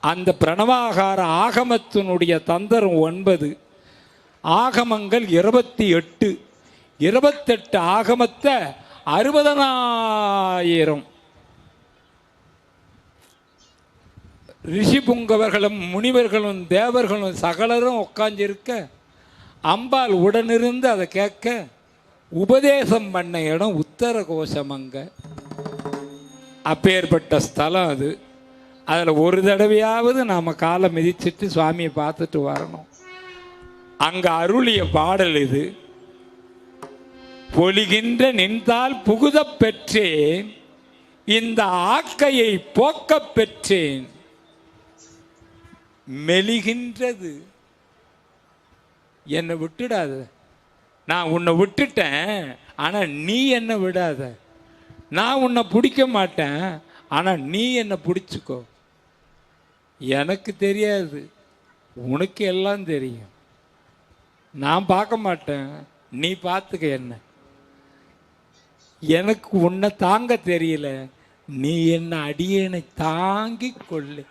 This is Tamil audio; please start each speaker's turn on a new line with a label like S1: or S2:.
S1: அந்த பிரணவாகார ஆகமத்தினுடைய தந்தரம் ஒன்பது. ஆகமங்கள் இருபத்தி எட்டு. இருபத்தெட்டு ஆகமத்தை அறுபதனாயிரம். ரிஷிபுங்கவர்களும் முனிவர்களும் தேவர்களும் சகலரும் உட்காந்துருக்க அம்பாள் உடனிருந்து அதை கேட்க உபதேசம் பண்ண இடம் உத்தர கோஷம் அங்கே. அப்பேற்பட்ட ஸ்தலம் அது. அதில் ஒரு தடவையாவது நாம் காலை மிதிச்சிட்டு சுவாமியை பார்த்துட்டு வரணும். அங்கே அருளிய பாடல் இது. பொலிகின்ற நின்றால் புகுதப் பெற்றேன் இந்த ஆக்கையை போக்கப் பெற்றேன். மெலிகின்றது. என்னை விட்டுடாத. நான் உன்னை விட்டுட்டேன் ஆனால் நீ என்னை விடாத. நான் உன்னை பிடிக்க மாட்டேன் ஆனால் நீ என்னை பிடிச்சிக்கோ. எனக்கு தெரியாது. உனக்கு எல்லாம் தெரியும். நான் பார்க்க மாட்டேன். நீ பார்த்துக்க என்ன. எனக்கு உன்னை தாங்க தெரியல. நீ என்ன அடியனை தாங்கிக் கொள்ளு.